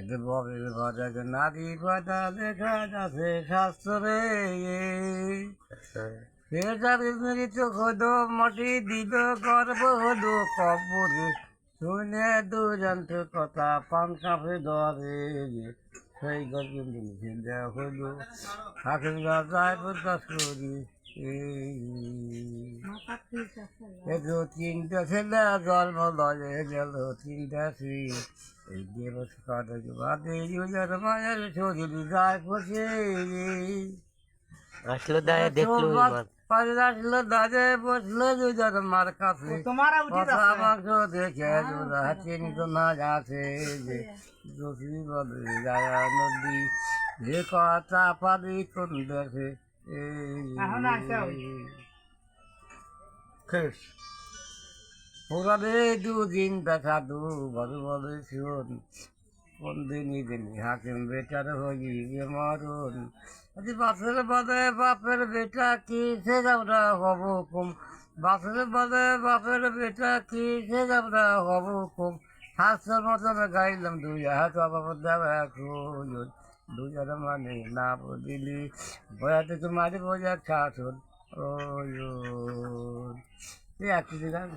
এতে ববের বাজারে নারী কথা দেখা যাচ্ছে শাস্ত্রে। সে যাবে মৃত হদ মাটি দিব গর্ব হদ কবরে শুনে দুজন্ত কথা পান কাপে ধরে। সেই গল্প হইল ঠাকুর যায় প্রকাশ করি। একটু তিনটা ছেলে জন্ম লয়ে গেল তিনটা শ্রী এই দিবস কাটে বাদে ইউজার মায়ের শরীর যায় বসে। আসলো দায় দেখল এবার। পাশে আসলো দাদে বসল ইউজার মার কাছে। কথা মাংস দেখে চিন্ত না যাচ্ছে যে দোষী বলে যায় নদী যে কথা পারি কোন দেখে। এখন আসো। শেষ। পুরানে দুদিন দেখা দু বড় বড় শুন কোন দিনই দিনই হাকিম বেটার হই মারুন। আজ বাসের বাদে বাপের বেটা কি সে আমরা হব কুম। বাসের বাদে বাপের বেটা কি সে আমরা হব কুম। হাসের মতন গাইলাম দুই হাত বাবা খুঁজুন দুজন মানে না বুঝিলি বয়াতে তোমার বোঝা খাসুন ও একটি গান